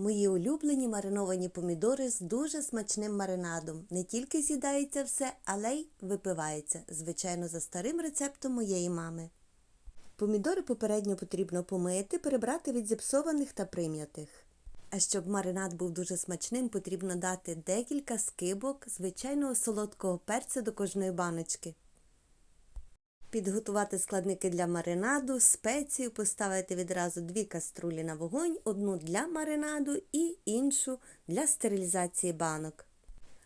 Мої улюблені мариновані помідори з дуже смачним маринадом. Не тільки з'їдається все, але й випивається, звичайно, за старим рецептом моєї мами. Помідори попередньо потрібно помити, перебрати від зіпсованих та прим'ятих. А щоб маринад був дуже смачним, потрібно дати декілька скибок звичайного солодкого перцю до кожної баночки. Підготувати складники для маринаду, спецію, поставити відразу дві каструлі на вогонь, одну для маринаду і іншу для стерилізації банок.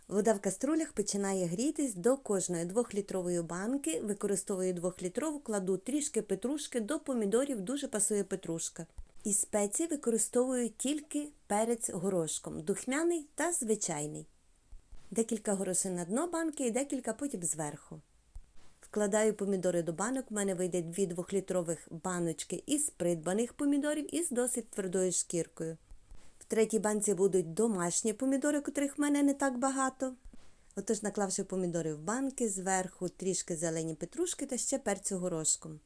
Вода в каструлях починає грітись до кожної 2-літрової банки, використовую 2-літрову, кладу трішки петрушки, до помідорів дуже пасує петрушка. Із спеції використовую тільки перець горошком, духмяний та звичайний. Декілька горошин на дно банки і декілька потім зверху. Вкладаю помідори до банок, в мене вийде дві 2-літрових баночки із придбаних помідорів із досить твердою шкіркою. В третій банці будуть домашні помідори, котрих в мене не так багато. Отож, наклавши помідори в банки, зверху трішки зелені петрушки та ще перцю горошком.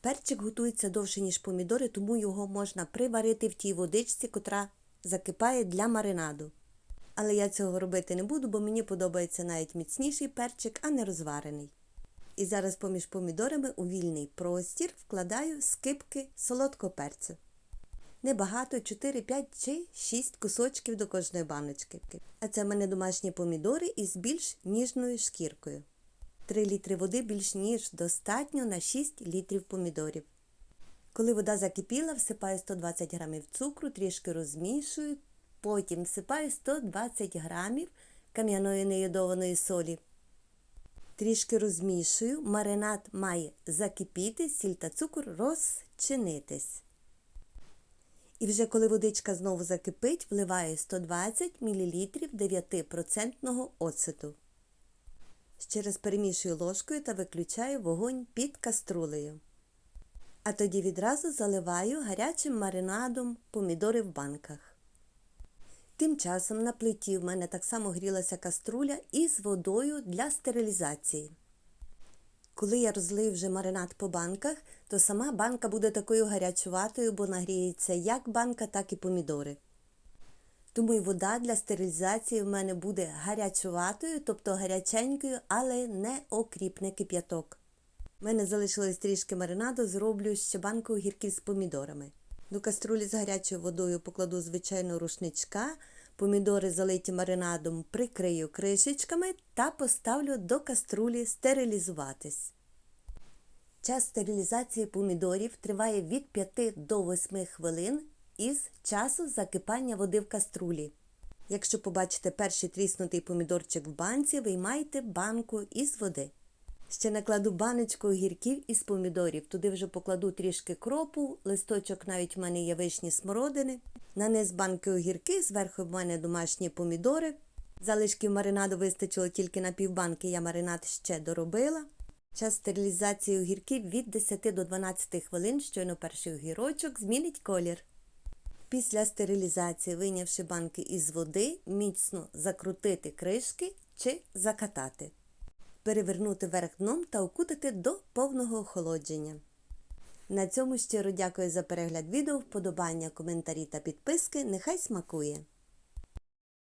Перчик готується довше, ніж помідори, тому його можна приварити в тій водичці, котра закипає для маринаду. Але я цього робити не буду, бо мені подобається навіть міцніший перчик, а не розварений. І зараз поміж помідорами у вільний простір вкладаю скипки солодкого перцю. Небагато 4, 5 чи 6 кусочків до кожної баночки. А це в мене домашні помідори із більш ніжною шкіркою. 3 літри води більш ніж достатньо на 6 літрів помідорів. Коли вода закипіла, всипаю 120 грамів цукру, трішки розмішую, потім всипаю 120 грамів кам'яної неюдованої солі. Трішки розмішую, маринад має закипіти, сіль та цукор розчинитись. І вже коли водичка знову закипить, вливаю 120 мл 9% оцету. Ще раз перемішую ложкою та виключаю вогонь під каструлею. А тоді відразу заливаю гарячим маринадом помідори в банках. Тим часом на плиті в мене так само грілася каструля із водою для стерилізації. Коли я розлию вже маринад по банках, то сама банка буде такою гарячуватою, бо нагріється як банка, так і помідори. Тому й вода для стерилізації в мене буде гарячуватою, тобто гаряченькою, але не окріпне кип'яток. У мене залишилось трішки маринаду, зроблю ще банку огірків з помідорами. До каструлі з гарячою водою покладу звичайно рушничка, помідори залиті маринадом прикрию кришечками та поставлю до каструлі стерилізуватись. Час стерилізації помідорів триває від 5 до 8 хвилин із часу закипання води в каструлі. Якщо побачите перший тріснутий помідорчик в банці, виймайте банку із води. Ще накладу баночку огірків із помідорів. Туди вже покладу трішки кропу, листочок навіть в мене є вишні смородини. На низ банки огірки, зверху в мене домашні помідори. Залишків маринаду вистачило тільки на півбанки, я маринад ще доробила. Час стерилізації огірків від 10 до 12 хвилин, щойно перший огірочок змінить колір. Після стерилізації, вийнявши банки із води, міцно закрутити кришки чи закатати перевернути верх дном та окутати до повного охолодження. На цьому щиро дякую за перегляд відео, вподобання, коментарі та підписки. Нехай смакує!